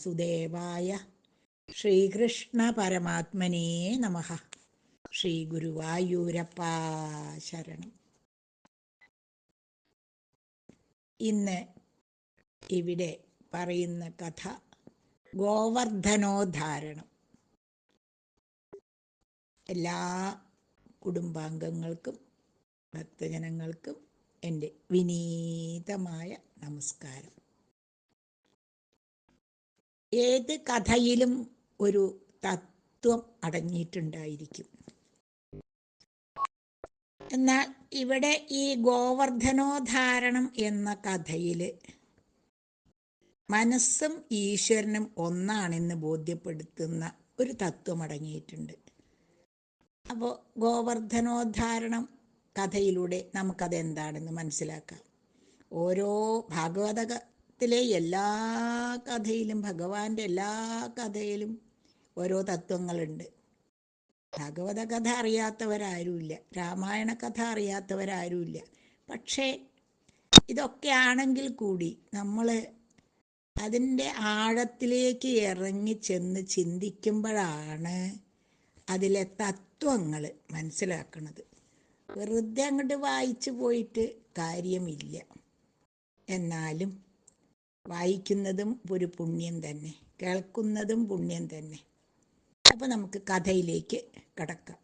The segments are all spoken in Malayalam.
വാസുദേവായ ശ്രീകൃഷ്ണ പരമാത്മനേ നമ. ശ്രീ ഗുരുവായൂരപ്പ ശരണം. ഇന്ന് ഇവിടെ പറയുന്ന കഥ ഗോവർദ്ധനോദ്ധാരണം. എല്ലാ കുടുംബാംഗങ്ങൾക്കും ഭക്തജനങ്ങൾക്കും എന്റെ വിനീതമായ നമസ്കാരം. ഏത് കഥയിലും ഒരു തത്വം അടങ്ങിയിട്ടുണ്ടായിരിക്കും. എന്നാൽ ഇവിടെ ഈ ഗോവർദ്ധനോദ്ധാരണം എന്ന കഥയിൽ മനസ്സും ഈശ്വരനും ഒന്നാണെന്ന് ബോധ്യപ്പെടുത്തുന്ന ഒരു തത്വം അടങ്ങിയിട്ടുണ്ട്. അപ്പോൾ ഗോവർദ്ധനോദ്ധാരണം കഥയിലൂടെ നമുക്കത് എന്താണെന്ന് മനസ്സിലാക്കാം. ഓരോ ഭാഗവതത്തിലെ എല്ലാ കഥയിലും ഭഗവാന്റെ എല്ലാ കഥയിലും ഓരോ തത്വങ്ങളുണ്ട്. ഭാഗവത കഥ അറിയാത്തവരാരുമില്ല. രാമായണ കഥ അറിയാത്തവരാരുമില്ല. പക്ഷേ ഇതൊക്കെ ആണെങ്കിൽ കൂടി നമ്മൾ അതിന്റെ ആഴത്തിലേക്ക് ഇറങ്ങി ചെന്ന് ചിന്തിക്കുമ്പോഴാണ് അതിലെ തത്വങ്ങൾ മനസ്സിലാക്കുന്നത് വെറുതെ അങ്ങോട്ട് വായിച്ചു പോയിട്ട് കാര്യമില്ല. എന്നാലും വായിക്കുന്നതും ഒരു പുണ്യം തന്നെ കേൾക്കുന്നതും പുണ്യം തന്നെ. അപ്പോൾ നമുക്ക് കഥയിലേക്ക് കടക്കാം.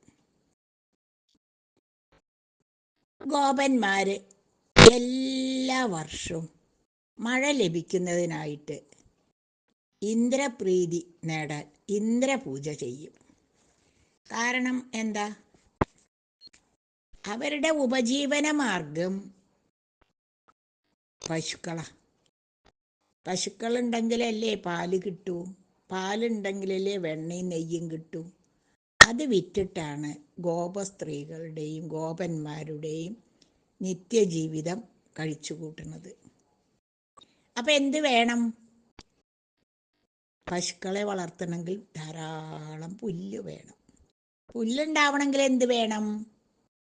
ഗോപന്മാര് എല്ലാ വർഷവും മഴ ലഭിക്കുന്നതിനായിട്ട് ഇന്ദ്രപ്രീതി നേടാൻ ഇന്ദ്രപൂജ ചെയ്യും. കാരണം എന്താ? അവരുടെ ഉപജീവന മാർഗം പശുക്കളാ. പശുക്കളുണ്ടെങ്കിലല്ലേ പാൽ കിട്ടൂ? പാലുണ്ടെങ്കിലല്ലേ വെണ്ണയും നെയ്യും കിട്ടൂ? അത് വിറ്റിട്ടാണ് ഗോപസ്ത്രീകളുടെയും ഗോപന്മാരുടെയും നിത്യജീവിതം കഴിച്ചു കൂട്ടുന്നത് അപ്പം എന്ത് വേണം? പശുക്കളെ വളർത്തണമെങ്കിൽ ധാരാളം പുല്ല് വേണം. പുല്ലുണ്ടാവണമെങ്കിൽ എന്ത് വേണം?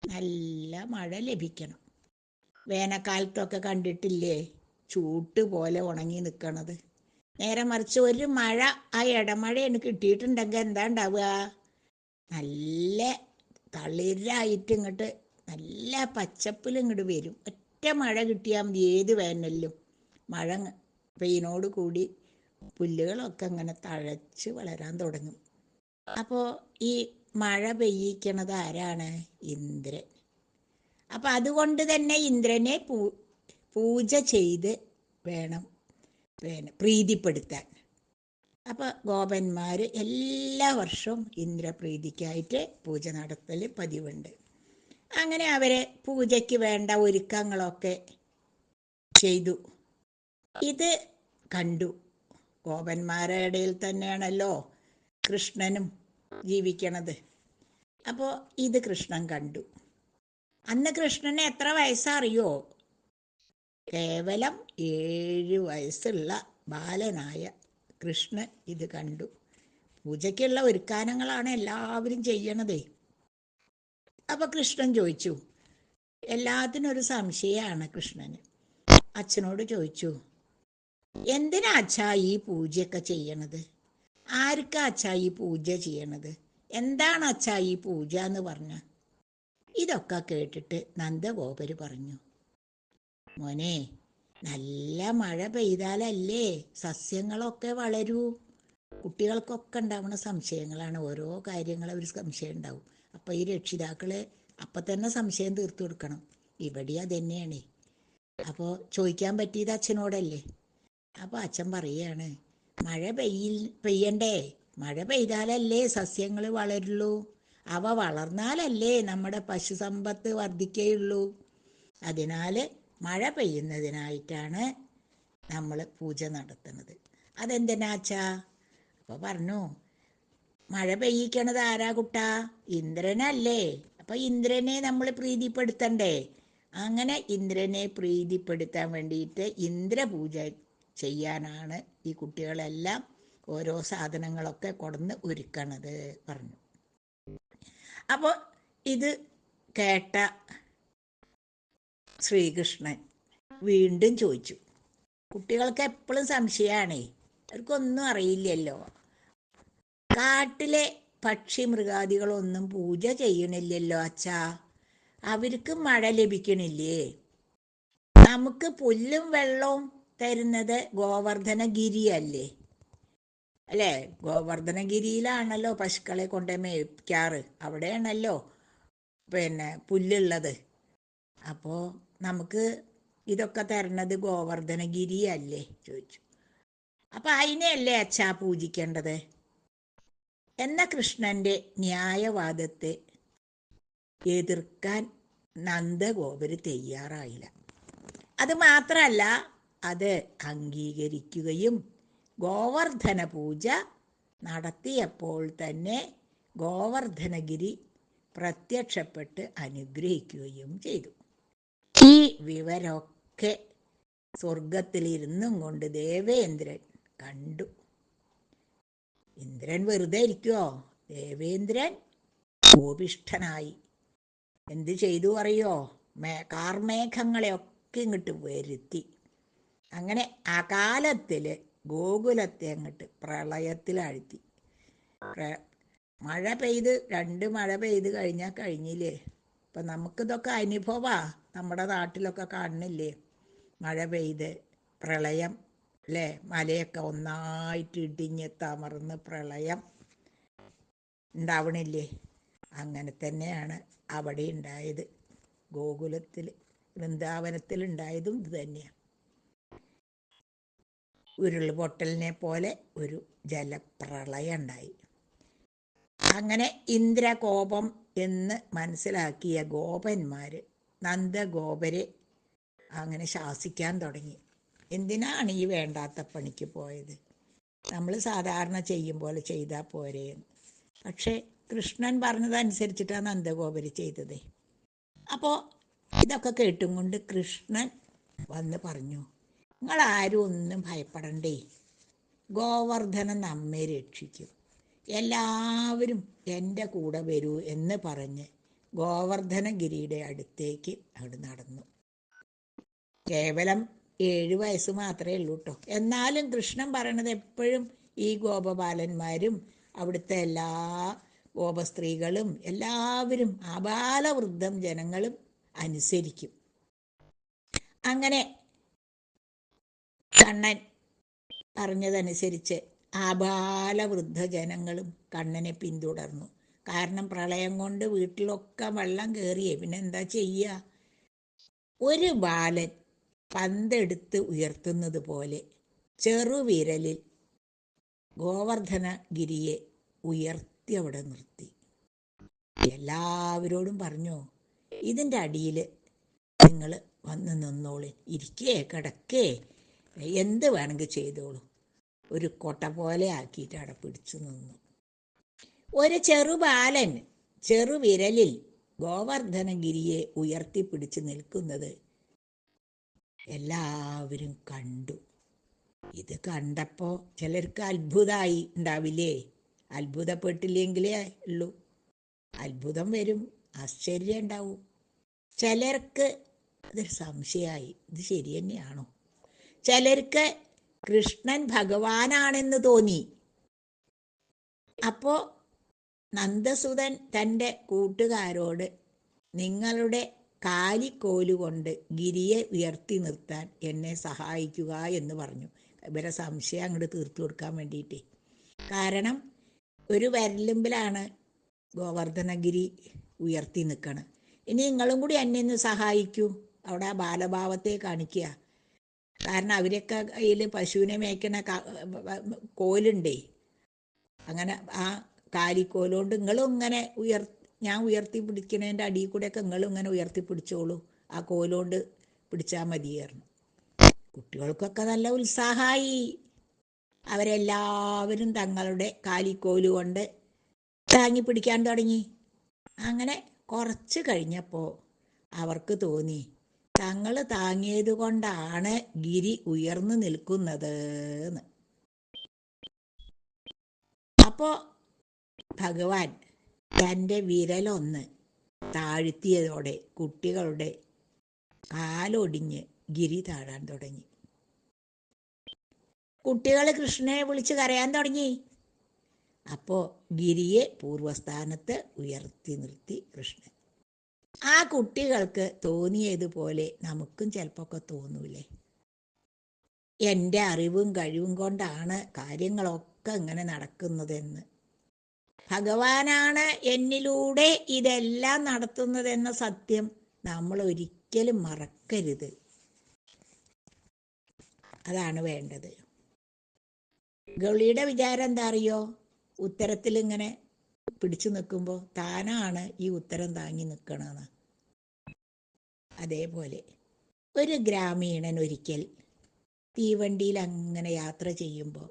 നല്ല മഴ ലഭിക്കണം. വേനൽക്കാലത്തൊക്കെ കണ്ടിട്ടില്ലേ? ചൂട്ട് പോലെ ഉണങ്ങി നിൽക്കണത് നേരെ മറിച്ച് ഒരു മഴ ആ ഇടമഴയാണ് കിട്ടിയിട്ടുണ്ടെങ്കിൽ എന്താ ഉണ്ടാവുക? നല്ല തളിരായിട്ട് ഇങ്ങോട്ട് നല്ല പച്ചപ്പിൽ ഇങ്ങോട്ട് വരും. ഒറ്റ മഴ കിട്ടിയാൽ മതി ഏത് വേനലിലും. മഴ പെയ്യനോട് കൂടി പുല്ലുകളൊക്കെ അങ്ങനെ തഴച്ച് വളരാൻ തുടങ്ങും. അപ്പോൾ ഈ മഴ പെയ്യിക്കണത് ആരാണ്? ഇന്ദ്രൻ. അപ്പം അതുകൊണ്ട് തന്നെ ഇന്ദ്രനെ പൂജ ചെയ്ത് വേണം പിന്നെ പ്രീതിപ്പെടുത്താൻ. അപ്പോൾ ഗോപന്മാർ എല്ലാ വർഷവും ഇന്ദ്രപ്രീതിക്കായിട്ട് പൂജ നടത്തൽ പതിവുണ്ട്. അങ്ങനെ അവരെ പൂജയ്ക്ക് വേണ്ട ഒരുക്കങ്ങളൊക്കെ ചെയ്തു. ഇത് കണ്ടു. ഗോപന്മാരുടെ ഇടയിൽ തന്നെയാണല്ലോ കൃഷ്ണനും ജീവിക്കണത്. അപ്പോൾ ഇത് കൃഷ്ണൻ കണ്ടു. അന്ന് കൃഷ്ണന് എത്ര വയസ്സറിയോ? കേവലം ഏഴ് വയസ്സുള്ള ബാലനായ കൃഷ്ണൻ ഇത് കണ്ടു. പൂജയ്ക്കുള്ള ഒരുക്കാനങ്ങളാണ് എല്ലാവരും ചെയ്യണതേ. അപ്പൊ കൃഷ്ണൻ ചോദിച്ചു എല്ലാത്തിനും ഒരു സംശയമാണ് കൃഷ്ണന്. അച്ഛനോട് ചോദിച്ചു എന്തിനാ അച്ഛാ ഈ പൂജയൊക്കെ ചെയ്യണത്? ആർക്കാ അച്ഛാ ഈ പൂജ ചെയ്യണത്? എന്താണ് അച്ഛാ ഈ പൂജ എന്ന് പറഞ്ഞ? ഇതൊക്കെ കേട്ടിട്ട് നന്ദഗോപര് പറഞ്ഞു മോനെ നല്ല മഴ പെയ്താലല്ലേ സസ്യങ്ങളൊക്കെ വളരൂ. കുട്ടികൾക്കൊക്കെ ഉണ്ടാവുന്ന സംശയങ്ങളാണ്. ഓരോ കാര്യങ്ങൾ അവർ സംശയം ഉണ്ടാവും. അപ്പം ഈ രക്ഷിതാക്കളെ അപ്പം തന്നെ സംശയം തീർത്തു കൊടുക്കണം. ഇവിടെ അതന്നെയാണ്. അപ്പോൾ ചോദിക്കാൻ പറ്റിയത് അച്ഛനോടല്ലേ? അപ്പോൾ അച്ഛൻ പറയാണ് മഴ പെയ്യ പെയ്യണ്ടേ? മഴ പെയ്താലല്ലേ സസ്യങ്ങൾ വളരുള്ളൂ? അവ വളർന്നാലല്ലേ നമ്മുടെ പശുസമ്പത്ത് വർദ്ധിക്കുകയുള്ളൂ? അതിനാൽ മഴ പെയ്യുന്നതിനായിട്ടാണ് നമ്മൾ പൂജ നടത്തുന്നത്. അതെന്തിനാച്ചാ അപ്പോൾ പറഞ്ഞു മഴ പെയ്യിക്കണത് ആരാ കുട്ട? ഇന്ദ്രനല്ലേ. അപ്പോൾ ഇന്ദ്രനെ നമ്മൾ പ്രീതിപ്പെടുത്തണ്ടേ? അങ്ങനെ ഇന്ദ്രനെ പ്രീതിപ്പെടുത്താൻ വേണ്ടിയിട്ട് ഇന്ദ്രപൂജ ചെയ്യാനാണ് ഈ കുട്ടികളെല്ലാം ഓരോ സാധനങ്ങളൊക്കെ കൊടുന്ന് ഒരുക്കണത് പറഞ്ഞു. അപ്പോൾ ഇത് കേട്ട ശ്രീകൃഷ്ണൻ വീണ്ടും ചോദിച്ചു. കുട്ടികൾക്ക് എപ്പോഴും സംശയമാണേ. അവർക്കൊന്നും അറിയില്ലല്ലോ. കാട്ടിലെ പക്ഷി മൃഗാദികളൊന്നും പൂജ ചെയ്യണില്ലല്ലോ അച്ഛാ. അവർക്ക് മഴ ലഭിക്കണില്ലേ? നമുക്ക് പുല്ലും വെള്ളവും തരുന്നത് ഗോവർദ്ധനഗിരിയല്ലേ? അല്ലേ? ഗോവർദ്ധനഗിരിയിലാണല്ലോ പശുക്കളെ കൊണ്ട് മേയ്ക്കാറ്. അവിടെയാണല്ലോ പിന്നെ പുല്ലുള്ളത്. അപ്പോൾ നമുക്ക് ഇതൊക്കെ തരണത് ഗോവർദ്ധനഗിരി അല്ലേ ചോദിച്ചു. അപ്പം അതിനെയല്ലേ അച്ഛാ പൂജിക്കേണ്ടത്? എന്ന കൃഷ്ണന്റെ ന്യായവാദത്തെ എതിർക്കാൻ നന്ദഗോപര് തയ്യാറായില്ല. അത് മാത്രമല്ല അത് അംഗീകരിക്കുകയും ഗോവർദ്ധന പൂജ നടത്തിയപ്പോൾ തന്നെ ഗോവർദ്ധനഗിരി പ്രത്യക്ഷപ്പെട്ട് അനുഗ്രഹിക്കുകയും ചെയ്തു. ഈ വിവരമൊക്കെ സ്വർഗത്തിലിരുന്നും കൊണ്ട് ദേവേന്ദ്രൻ കണ്ടു. ഇന്ദ്രൻ വെറുതെ ഇരിക്കുവോ? ദേവേന്ദ്രൻ കോപിഷ്ഠനായി എന്ത് ചെയ്തു അറിയോ? മേ കാർമേഘങ്ങളെയൊക്കെ ഇങ്ങോട്ട് വരുത്തി. അങ്ങനെ അകാലത്തിൽ ഗോകുലത്തെ അങ്ങോട്ട് പ്രളയത്തിലാഴ്ത്തി. പ്ര- മഴ പെയ്ത് രണ്ട് മഴ പെയ്ത് കഴിഞ്ഞാൽ കഴിഞ്ഞില്ലേ? ഇപ്പം നമുക്കിതൊക്കെ അനുഭവമാ നമ്മുടെ നാട്ടിലൊക്കെ കാണുന്നില്ലേ മഴ പെയ്ത് പ്രളയം അല്ലേ മലയൊക്കെ ഒന്നായിട്ട് ഇടിഞ്ഞ് തമർന്ന് പ്രളയം ഉണ്ടാവണില്ലേ? അങ്ങനെ തന്നെയാണ് അവിടെ ഉണ്ടായത്. ഗോകുലത്തിൽ വൃന്ദാവനത്തിൽ ഉണ്ടായതും ഇത് തന്നെയാണ്. ഉരുൾപൊട്ടലിനെ പോലെ ഒരു ജലപ്രളയം ഉണ്ടായി. അങ്ങനെ ഇന്ദ്രകോപം എന്ന് മനസ്സിലാക്കിയ ഗോപന്മാര് നന്ദഗോപരെ അങ്ങനെ ശാസിക്കാൻ തുടങ്ങി. എന്തിനാണ് ഈ വേണ്ടാത്ത പണിക്ക് പോയത്? നമ്മൾ സാധാരണ ചെയ്യും പോലെ ചെയ്താൽ പോരെ. പക്ഷേ കൃഷ്ണൻ പറഞ്ഞതനുസരിച്ചിട്ടാണ് നന്ദഗോപര് ചെയ്തത്. അപ്പോൾ ഇതൊക്കെ കേട്ടും കൊണ്ട് കൃഷ്ണൻ വന്ന് പറഞ്ഞു നിങ്ങൾ ആരും ഒന്നും ഭയപ്പെടണ്ടേ. ഗോവർദ്ധനൻ നമ്മെ രക്ഷിക്കും. എല്ലാവരും എന്റെ കൂടെ വരൂ എന്ന് പറഞ്ഞ് ഗോവർദ്ധനഗിരിയുടെ അടുത്തേക്ക് അവിടെ നടന്നു. കേവലം ഏഴു വയസ്സ് മാത്രമേ ഉള്ളൂ കേട്ടോ എന്നാലും കൃഷ്ണൻ പറയണത് എപ്പോഴും ഈ ഗോപബാലന്മാരും അവിടുത്തെ എല്ലാ ഗോപസ്ത്രീകളും എല്ലാവരും അപാലവൃദ്ധം ജനങ്ങളും അനുസരിക്കും. അങ്ങനെ കണ്ണൻ പറഞ്ഞതനുസരിച്ച് ആപാലവൃദ്ധ ജനങ്ങളും കണ്ണനെ പിന്തുടർന്നു. കാരണം പ്രളയം കൊണ്ട് വീട്ടിലൊക്കെ വെള്ളം കയറിയേ പിന്നെ എന്താ ചെയ്യുക ഒരു ബാലൻ പന്തെടുത്ത് ഉയർത്തുന്നത് പോലെ ചെറുവിരലിൽ ഗോവർദ്ധനഗിരിയെ ഉയർത്തി അവിടെ നിർത്തി. എല്ലാവരോടും പറഞ്ഞു ഇതിന്റെ അടിയിൽ നിങ്ങൾ വന്ന് നിന്നോളി. ഇരിക്കേ കിടക്കേ. എന്ത് വേണമെങ്കിൽ ചെയ്തോളൂ. ഒരു കൊട്ട പോലെ ആക്കിയിട്ട് അവിടെ പിടിച്ചു നിന്നു. ഒരു ചെറുബാലൻ ചെറുവിരലിൽ ഗോവർദ്ധനഗിരിയെ ഉയർത്തിപ്പിടിച്ച് നിൽക്കുന്നത് എല്ലാവരും കണ്ടു. ഇത് കണ്ടപ്പോൾ ചിലർക്ക് അത്ഭുതമായി ഉണ്ടാവില്ലേ? അത്ഭുതപ്പെട്ടില്ലെങ്കിലേ ഉള്ളൂ. അത്ഭുതം വരും ആശ്ചര്യം ഉണ്ടാവും. ചിലർക്ക് അതൊരു സംശയമായി. ഇത് ശരി തന്നെയാണോ? ചിലർക്ക് കൃഷ്ണൻ ഭഗവാനാണെന്ന് തോന്നി. അപ്പോൾ നന്ദസുതൻ തന്റെ കൂട്ടുകാരോട് നിങ്ങളുടെ കാലിക്കോലുകൊണ്ട് ഗിരിയെ ഉയർത്തി നിർത്താൻ എന്നെ സഹായിക്കുക എന്ന് പറഞ്ഞു. ഇവരെ സംശയം അങ്ങോട്ട് തീർത്തു കൊടുക്കാൻ വേണ്ടിയിട്ട്. കാരണം ഒരു വരലുമ്പിലാണ് ഗോവർദ്ധനഗിരി ഉയർത്തി നിൽക്കണം. ഇനി നിങ്ങളും കൂടി എന്നെ ഒന്ന് സഹായിക്കൂ. അവിടെ ആ ബാലഭാവത്തെ കാണിക്കുക. കാരണം അവരൊക്കെ കയ്യിൽ പശുവിനെ മേയ്ക്കണ കോലുണ്ടേ. അങ്ങനെ ആ കാലിക്കോലുകൊണ്ട് നിങ്ങളും ഇങ്ങനെ ഉയർ ഞാൻ ഉയർത്തി പിടിക്കുന്നതിന്റെ അടിയിൽ കൂടെയൊക്കെ നിങ്ങളും ഇങ്ങനെ ഉയർത്തി പിടിച്ചോളൂ. ആ കോലുകൊണ്ട് പിടിച്ചാൽ മതിയായിരുന്നു കുട്ടികൾക്കൊക്കെ നല്ല ഉത്സാഹമായി അവരെല്ലാവരും തങ്ങളുടെ കാലിക്കോൽ കൊണ്ട് താങ്ങി പിടിക്കാൻ തുടങ്ങി. അങ്ങനെ കുറച്ച് കഴിഞ്ഞപ്പോൾ അവർക്ക് തോന്നി തങ്ങൾ താങ്ങിയത് കൊണ്ടാണ് ഗിരി ഉയർന്നു നിൽക്കുന്നത് എന്ന്. അപ്പോൾ ഭഗവാൻ തന്റെ വിരലൊന്ന് താഴ്ത്തിയതോടെ കുട്ടികളുടെ കാലൊടിഞ്ഞ് ഗിരി താഴാൻ തുടങ്ങി. കുട്ടികൾ കൃഷ്ണനെ വിളിച്ച് കരയാൻ തുടങ്ങി. അപ്പോൾ ഗിരിയെ പൂർവസ്ഥാനത്ത് ഉയർത്തി നിർത്തി കൃഷ്ണൻ. ആ കുട്ടികൾക്ക് തോന്നിയതുപോലെ നമുക്കും ചിലപ്പോൾ തോന്നൂലേ? എന്റെ അറിവും കഴിവും കൊണ്ടാണ് കാര്യങ്ങളൊക്കെ ഇങ്ങനെ നടക്കുന്നതെന്ന്. ഭഗവാനാണ് എന്നിലൂടെ ഇതെല്ലാം നടത്തുന്നതെന്ന സത്യം നമ്മൾ ഒരിക്കലും മറക്കരുത്. അതാണ് വേണ്ടത്. ഗൗളിയുടെ വിചാരം എന്താ അറിയോ? ഉത്തരത്തിൽ ഇങ്ങനെ പിടിച്ചു നിൽക്കുമ്പോൾ താനാണ് ഈ ഉത്തരം താങ്ങി നിൽക്കണമെന്ന് അതേപോലെ ഒരു ഗ്രാമീണൻ ഒരിക്കൽ തീവണ്ടിയിൽ അങ്ങനെ യാത്ര ചെയ്യുമ്പോൾ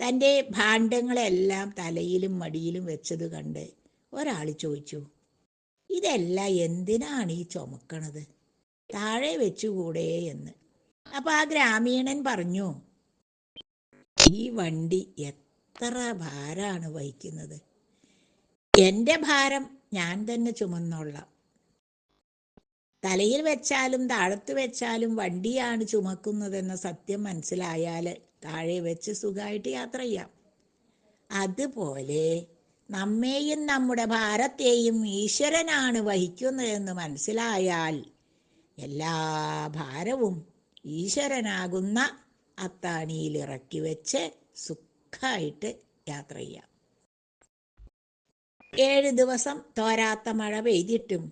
തന്റെ ഭാണ്ഡങ്ങളെല്ലാം തലയിലും മടിയിലും വെച്ചത് കണ്ട് ഒരാൾ ചോദിച്ചു ഇതെല്ലാം എന്തിനാണ് ഈ ചുമക്കണത്? താഴെ വെച്ചുകൂടെ എന്ന്. അപ്പൊ ആ ഗ്രാമീണൻ പറഞ്ഞു ഈ വണ്ടി എത്ര ഭാരമാണ് വഹിക്കുന്നത്. എന്റെ ഭാരം ഞാൻ തന്നെ ചുമന്നോളാം. തലയിൽ വെച്ചാലും താഴത്ത് വെച്ചാലും വണ്ടിയാണ് ചുമക്കുന്നതെന്ന സത്യം മനസ്സിലായാൽ താഴെ വെച്ച് സുഖമായിട്ട് യാത്ര ചെയ്യാം. അതുപോലെ നമ്മെയും നമ്മുടെ ഭാരത്തെയും ഈശ്വരനാണ് വഹിക്കുന്നതെന്ന് മനസ്സിലായാൽ എല്ലാ ഭാരവും ഈശ്വരനാകുന്ന അത്താണിയിൽ ഇറക്കി വെച്ച് സുഖമായിട്ട് യാത്ര ചെയ്യാം. ഏഴ് ദിവസം തോരാത്ത മഴ പെയ്തിട്ടും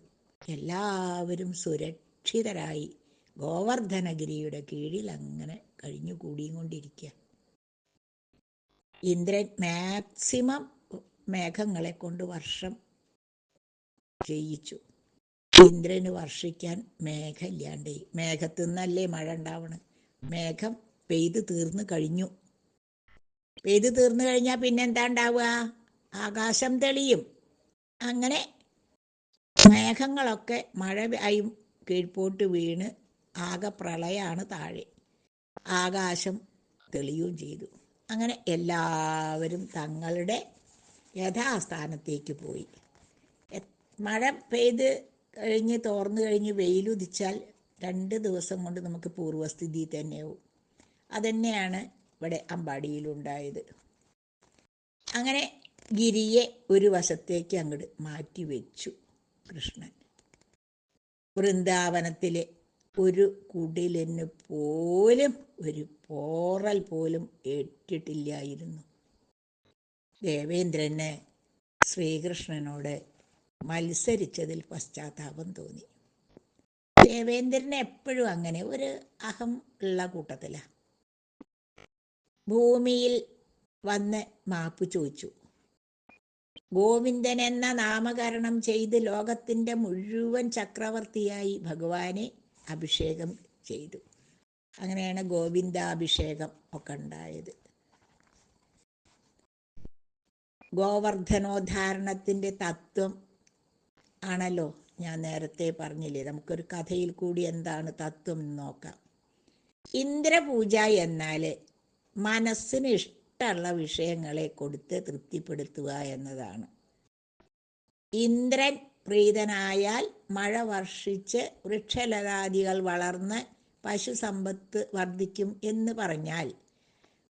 എല്ലാവരും സുരക്ഷിതരായി ഗോവർദ്ധനഗിരിയുടെ കീഴിൽ അങ്ങനെ കഴിഞ്ഞു കൂടിയും കൊണ്ടിരിക്കുക ഇന്ദ്രൻ മാക്സിമം മേഘങ്ങളെ കൊണ്ട് വർഷം ചെയ്യിച്ചു ഇന്ദ്രന് വർഷിക്കാൻ മേഘമില്ലാണ്ടേ മേഘത്തു നിന്നല്ലേ മഴ ഉണ്ടാവണം? മേഘം പെയ്തു തീർന്നു കഴിഞ്ഞു. പെയ്തു തീർന്നു കഴിഞ്ഞാൽ പിന്നെന്താ ഉണ്ടാവുക? ആകാശം തെളിയും. അങ്ങനെ മേഘങ്ങളൊക്കെ മഴ ആയി കീഴ്പോട്ട് വീണ് ആകെ പ്രളയമാണ് താഴെ. ആകാശം തെളിയുകയും ചെയ്തു. അങ്ങനെ എല്ലാവരും തങ്ങളുടെ യഥാസ്ഥാനത്തേക്ക് പോയി. മഴ പെയ്ത് കഴിഞ്ഞ് തോർന്നു കഴിഞ്ഞ് വെയിലുദിച്ചാൽ രണ്ട് ദിവസം കൊണ്ട് നമുക്ക് പൂർവസ്ഥിതി തന്നെയാവും അതന്നെയാണ് ഇവിടെ അമ്പാടിയിലുണ്ടായത് അങ്ങനെ ഗിരിയെ ഒരു വശത്തേക്ക് അങ്ങോട്ട് മാറ്റി വെച്ചു കൃഷ്ണൻ. വൃന്ദാവനത്തിലെ ഒരു കുടിലിന് പോലും ഒരു പോറൽ പോലും ഏറ്റിട്ടില്ലായിരുന്നു. ദേവേന്ദ്രന് ശ്രീകൃഷ്ണനോട് മത്സരിച്ചതിൽ പശ്ചാത്താപം തോന്നി. ദേവേന്ദ്രനെ എപ്പോഴും അങ്ങനെ ഒരു അഹം ഉള്ള കൂട്ടത്തിലാണ് ഭൂമിയിൽ വന്ന് മാപ്പ് ചോദിച്ചു. ഗോവിന്ദൻ എന്ന നാമകരണം ചെയ്ത് ലോകത്തിന്റെ മുഴുവൻ ചക്രവർത്തിയായി ഭഗവാനെ അഭിഷേകം ചെയ്തു. അങ്ങനെയാണ് ഗോവിന്ദാഭിഷേകം ഒക്കെ ഉണ്ടായത്. ഗോവർദ്ധനോദ്ധാരണത്തിന്റെ തത്വം ആണല്ലോ ഞാൻ നേരത്തെ പറഞ്ഞില്ലേ? നമുക്കൊരു കഥയിൽ കൂടി എന്താണ് തത്വം നോക്കാം. ഇന്ദ്രപൂജ എന്നാൽ മനസ്സിന് ഇഷ്ടമുള്ള വിഷയങ്ങളെ കൊടുത്ത് തൃപ്തിപ്പെടുത്തുക എന്നതാണ്. ഇന്ദ്രൻ പ്രീതനായാൽ മഴ വർഷിച്ച് വൃക്ഷലതാദികൾ വളർന്ന് പശുസമ്പത്ത് വർദ്ധിക്കും എന്ന് പറഞ്ഞാൽ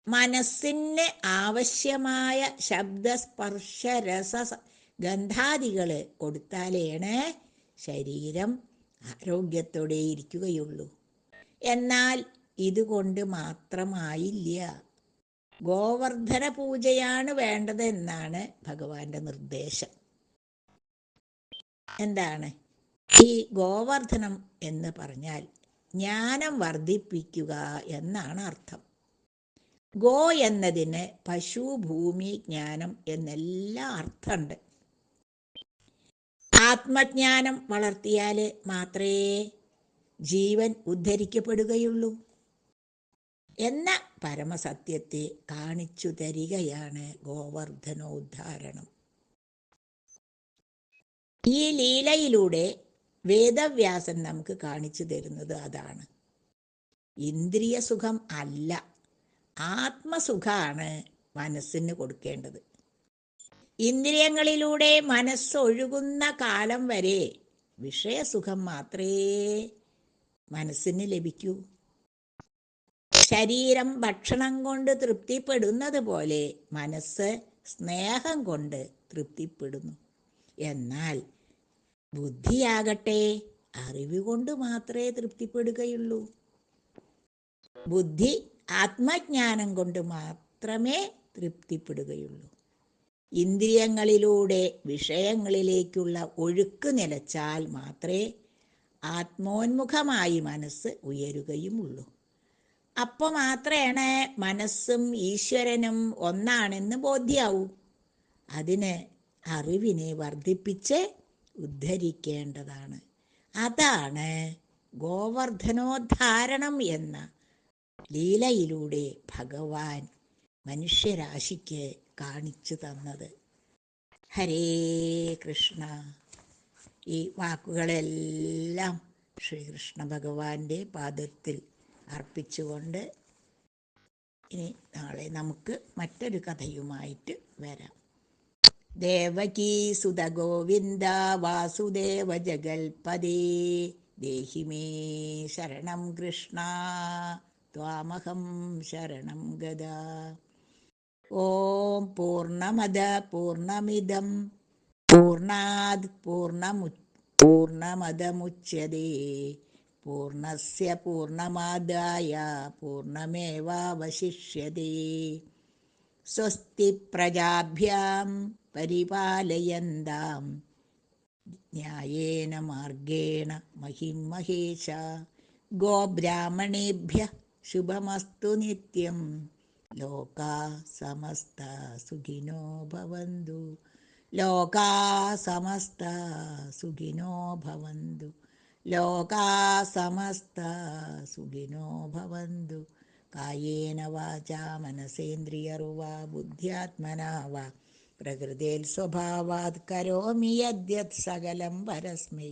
മനസ്സിന് ആവശ്യമായ ശബ്ദ സ്പർശ രസ ഗന്ധാദികൾ കൊടുത്താലേണ് ശരീരം ആരോഗ്യത്തോടെ ഇരിക്കുകയുള്ളൂ. എന്നാൽ ഇതുകൊണ്ട് മാത്രമായില്ല. ഗോവർദ്ധന പൂജയാണ് വേണ്ടത് എന്നാണ് ഭഗവാന്റെ നിർദ്ദേശം. എന്താണ്? ഈ ഗോവർദ്ധനം എന്ന് പറഞ്ഞാൽ ജ്ഞാനം വർദ്ധിപ്പിക്കുക എന്നാണ് അർത്ഥം. ഗോ എന്നതിന് പശു ഭൂമി ജ്ഞാനം എന്നെല്ലാം അർത്ഥമുണ്ട്. ആത്മജ്ഞാനം വളർത്തിയാൽ മാത്രമേ ജീവൻ ഉദ്ധരിക്കപ്പെടുകയുള്ളൂ എന്ന പരമസത്യത്തെ കാണിച്ചു തരികയാണ് ഗോവർദ്ധനോദ്ധാരണം. ഈ ലീലയിലൂടെ വേദവ്യാസൻ നമുക്ക് കാണിച്ചു തരുന്നത് അതാണ്. ഇന്ദ്രിയ സുഖം അല്ല ആത്മസുഖമാണ് മനസ്സിന് കൊടുക്കേണ്ടത്. ഇന്ദ്രിയങ്ങളിലൂടെ മനസ്സൊഴുകുന്ന കാലം വരെ വിഷയസുഖം മാത്രമേ മനസ്സിന് ലഭിക്കൂ. ശരീരം ഭക്ഷണം കൊണ്ട് തൃപ്തിപ്പെടുന്നത് പോലെ മനസ്സ് സ്നേഹം കൊണ്ട് തൃപ്തിപ്പെടുന്നു. എന്നാൽ ബുദ്ധിയാകട്ടെ അറിവുകൊണ്ട് മാത്രമേ തൃപ്തിപ്പെടുകയുള്ളൂ. ബുദ്ധി ആത്മജ്ഞാനം കൊണ്ട് മാത്രമേ തൃപ്തിപ്പെടുകയുള്ളൂ. ഇന്ദ്രിയങ്ങളിലൂടെ വിഷയങ്ങളിലേക്കുള്ള ഒഴുക്ക് നിലച്ചാൽ മാത്രമേ ആത്മോന്മുഖമായി മനസ്സ് ഉയരുകയുമുള്ളൂ. അപ്പോൾ മാത്രമാണ് മനസ്സും ഈശ്വരനും ഒന്നാണെന്ന് ബോധ്യാവൂ. അതിന് അറിവിനെ വർദ്ധിപ്പിച്ച് ഉദ്ധരിക്കേണ്ടതാണ്. അതാണ് ഗോവർദ്ധനോദ്ധാരണം എന്ന ലീലയിലൂടെ ഭഗവാൻ മനുഷ്യരാശിക്ക് കാണിച്ചു തന്നത്. ഹരേ കൃഷ്ണ. ഈ വാക്കുകളെല്ലാം ശ്രീകൃഷ്ണ ഭഗവാന്റെ പാദത്തിൽ അർപ്പിച്ചുകൊണ്ട് ഇനി നാളെ നമുക്ക് മറ്റൊരു കഥയുമായിട്ട് വരാം. देवकी सुधगोविन्दा वासुदेव जगल्पदे देहि मे शरणं कृष्णा। त्वामहं शरणं गदा। ॐ पूर्णमद पूर्णमिदं। पूर्णाद् पूर्णमु पूर्णमदमुच्यते। पूर्णस्य पूर्णमादाय पूर्णमेवावशिष्यते। स्वस्ति प्रजाभ्याम् പരിപാലയന്താം. ന്യായേന മാർഗേണ മഹിം മഹേശ. ഗോബ്രാഹ്മണേഭ്യ ശുഭമസ്തു നിത്യം. ലോകാ സമസ്ത സുഖിനോ ഭവന്തു. ലോകാ സമസ്ത സുഖിനോ ഭവന്തു. ലോകാ സമസ്ത സുഖിനോ ഭവന്തു. കായേന വാചാ മനസേന്ദ്രിയർവാ ബുദ്ധ്യാത്മനാ വാ പ്രകൃതേൽ സ്വഭാവാത് കരോമി യദ്യത് സകലം പരസ്മൈ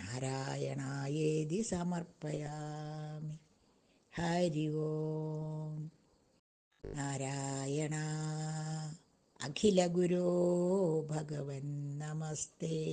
നാരായണായേതി സമർപ്പയാമി. ഹരി ഓം. നാരായണ അഖില ഗുരോ ഭഗവൻ നമസ്തേ.